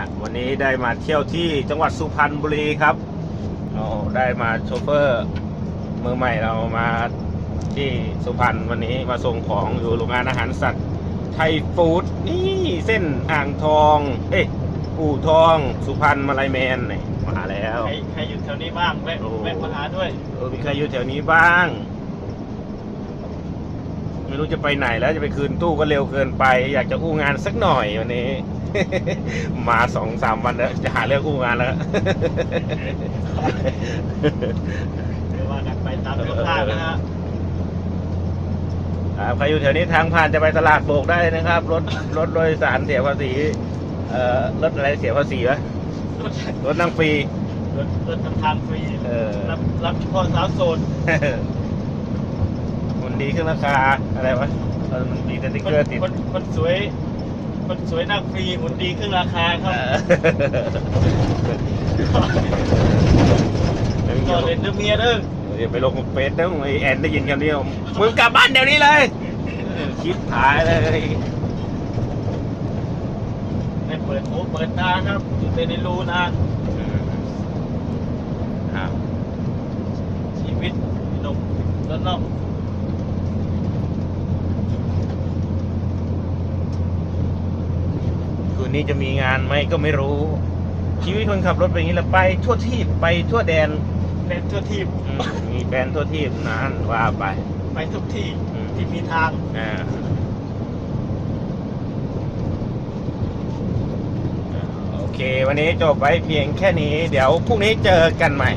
ละวันนี้ได้มาเที่ยวที่จังหวัดสุพรรณบุรีครับเราได้มาโชเฟอร์มือใหม่เรามาที่สุพรรณวันนี้มาส่งของอยู่โรงงานอาหารสัตว์ไทยฟู้ดนี่เส้นอ่างทอง เอ๊ะอู่ทองสุพรรณมาลายแมนนี่มาแล้วใครใครอยู่แถวนี้บ้างแวะโอ้แวะมาหาด้วยเออมีใครอยู่แถวนี้บ้างไม่ รู้จะไปไหนแล้วจะไปคืนตู้ก็เร็วเกินไป อยากจะอู้งานสักหน่อยวันนี้ มาสองสามวันแล้วจะหาเรื่องอู้งานแล้วเดี๋ยวว่ากันไปตามเส้นทางนะฮะอ่าใครอยู่แถวนี้ทางผ่านจะไปตลาดโบกได้นะครับ รถรถโดยสารเสียภาษีเอ่อรถอะไรเสียภาษีวะรถรถนั่งฟรีรถรถทำทางฟรีเออรับรับเฉพาะสาวโสดมัน ดีขึ้นราคาอะไรวะเออมันมีสติ๊กคนเกอร์ติดคนคนสวย คนสวยนั่งฟรีหุ่นดีครึ่งราคาครับเออก็เลยนึกเมียเด้ออย่าไปลงเฟซนะไอแอนได้ยินคำนี้มึงกลับบ้านเดี๋ยวนี้เลยคิดหายเลยไม่เปิดหูเปิดตาครับอยู่แต่ในรูนานครับชีวิตหนุ่มแล้วนอก นนี้จะมีงานไหมก็ไม่รู้ ชีวิตคนขับรถเป็นอย่างนี้แหละไปทั่วที่ไปทั่วแดนเป็นตัวทีมอืมมีแฟนทั่วที่นานว่าไป ไปทุกที่อืม ที่มีทางอ่าโอเค วันนี้จบไว้เพียงแค่นี้ เดี๋ยวพรุ่งนี้เจอกันใหม่